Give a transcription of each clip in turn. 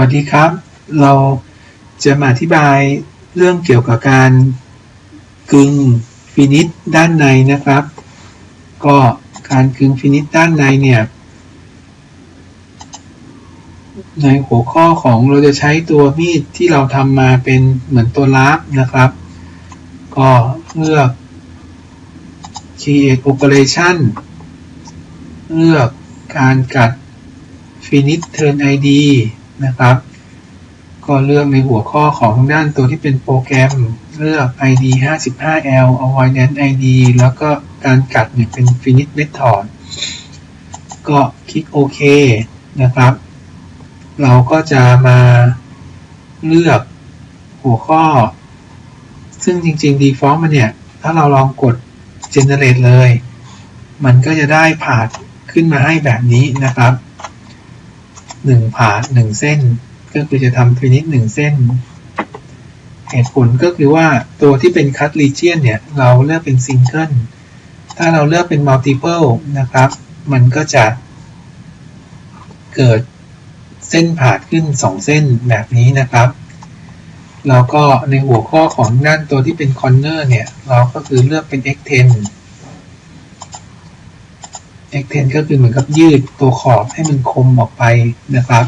วัสดีครับ เราจะมาอธิบายเรื่องเกี่ยวกับการกึงฟินิชด้านในนะครับ ก็การกึงฟินิชด้านในเนี่ย ในหัวข้อของเราจะใช้ตัวมีดที่เราทำมาเป็นเหมือนตัวลับนะครับ ก็เลือก create operation เลือกการกัด finish turn id นะครับ ก็เลือกในหัวข้อของทางด้านตัวที่เป็นโปรแกรมเลือก id 55l avoidance id แล้วก็การกัดเนี่ยเป็น finish method ก็คลิกโอเคนะครับ เราก็จะมาเลือกหัวข้อ ซึ่งจริงๆ default มันเนี่ย ถ้าเราลองกด generate เลย มันก็จะได้ผ่านขึ้นมาให้แบบนี้นะครับ หนึ่งผ่าหนึ่งเส้น ก็คือจะทำฟินิชหนึ่งเส้น เหตุผลก็คือว่าตัวที่เป็นคัตลีเจียนเนี่ย เราเลือกเป็นซิงเกิลถ้าเราเลือกเป็นมัลติเพิลนะครับ มันก็จะเกิดเส้นผ่าขึ้น 2 เส้นแบบนี้นะครับ แล้วก็ในหัวข้อของด้านตัวที่เป็นคอนเนอร์เนี่ย เราก็คือเลือกเป็น x10 x10 ก็คือเหมือนกับยืดตัวขอบให้มันคมออกไปนะครับ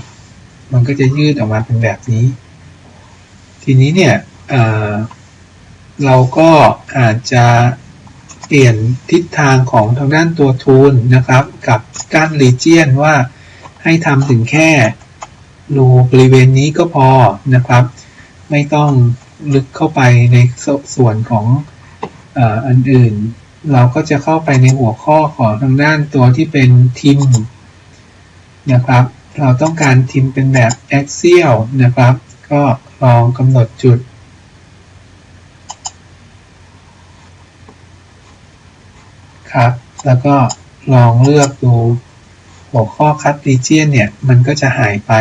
มันก็จะยืดออกมาเป็นแบบนี้ ทีนี้เนี่ยเราก็อาจจะเปลี่ยนทิศทางของทางด้านตัวทูลนะครับ กับก้านรีเจียนว่าให้ทำถึงแค่รูบริเวณนี้ก็พอนะครับ ไม่ต้องลึกเข้าไปในส่วนของอันอื่น เราก็จะเข้าไปในหัวข้อของทางด้านตัวที่เป็นทิมนะครับ เราต้องการทิมเป็นแบบ axial นะครับ ก็ลองกำหนดจุด ครับ แล้วก็ลองเลือกดูหัวข้อคัดรีเจียนเนี่ย มันก็จะหายไป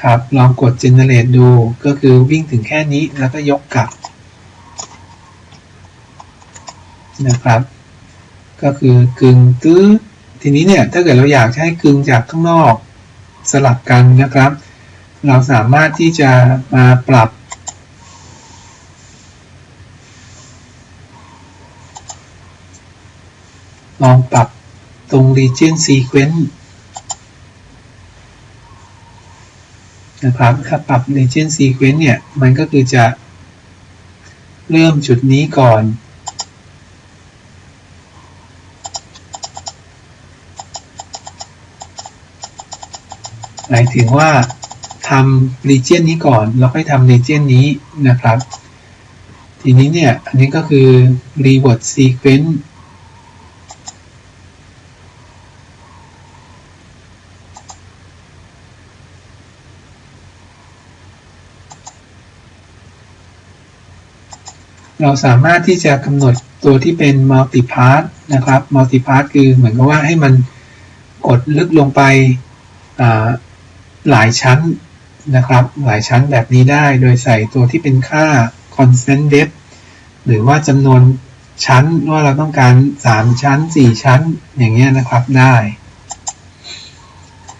ครับ ลองกด generate ดู ก็คือวิ่งถึงแค่นี้แล้วก็ยกกลับนะครับ ก็คือกึ่งตื้อทีนี้เนี่ย ถ้าเกิดเราอยากให้กึ่งจากข้างนอกสลับกันนะครับ เราสามารถที่จะมาปรับ ลองปรับตรง region sequence นะครับถ้าปรับ region sequence เนี่ย มันก็คือจะเริ่มจุดนี้ก่อนหมายถึงว่าทำ region นี้ก่อน แล้วค่อยทำ region นี้นะครับ ทีนี้เนี่ย อันนี้ก็คือ reward sequence เราสามารถที่จะกำหนดตัวที่เป็น multipart นะครับ multipart คือเหมือนกับว่าให้มันกดลึกลงไปหลายชั้นนะครับ หลายชั้นแบบนี้ได้ โดยใส่ตัวที่เป็นค่า constant depth หรือว่าจำนวนชั้นว่าเราต้องการ 3 ชั้น 4 ชั้นอย่างเงี้ยนะครับได้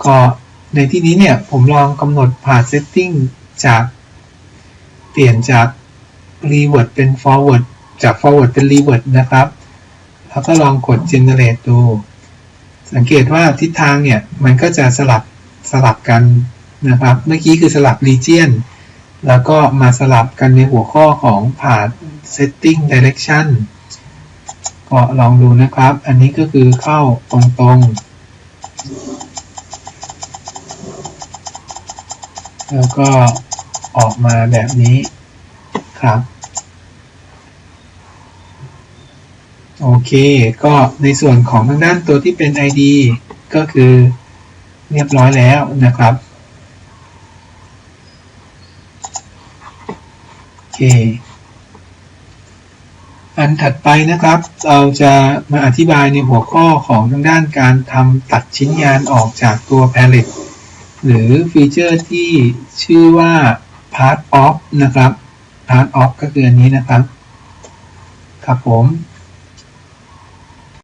ก็ในที่นี้เนี่ยผมลองกำหนดผ่า setting จากเปลี่ยนจาก reward เป็น forward จาก forward เป็น reward นะครับ แล้วก็ลองกด generate ดู สังเกตว่าทิศทางเนี่ย มันก็จะสลับสลับกันนะครับ เมื่อกี้คือสลับ region แล้วก็มาสลับกันในหัวข้อของผ่าน setting direction ก็ลองดูนะครับ อันนี้ก็คือเข้าตรงๆ แล้วก็ออกมาแบบนี้ครับ โอเค ก็ในส่วนของทางด้านตัวที่เป็น ID ก็คือเรียบร้อยแล้วนะครับ โอเค อันถัดไปนะครับ เราจะมาอธิบายในหัวข้อของทางด้านการทำตัดชิ้นงานออกจากตัว palette หรือฟีเจอร์ที่ชื่อว่า part off นะครับ part off ก็คืออันนี้นะครับ ครับผม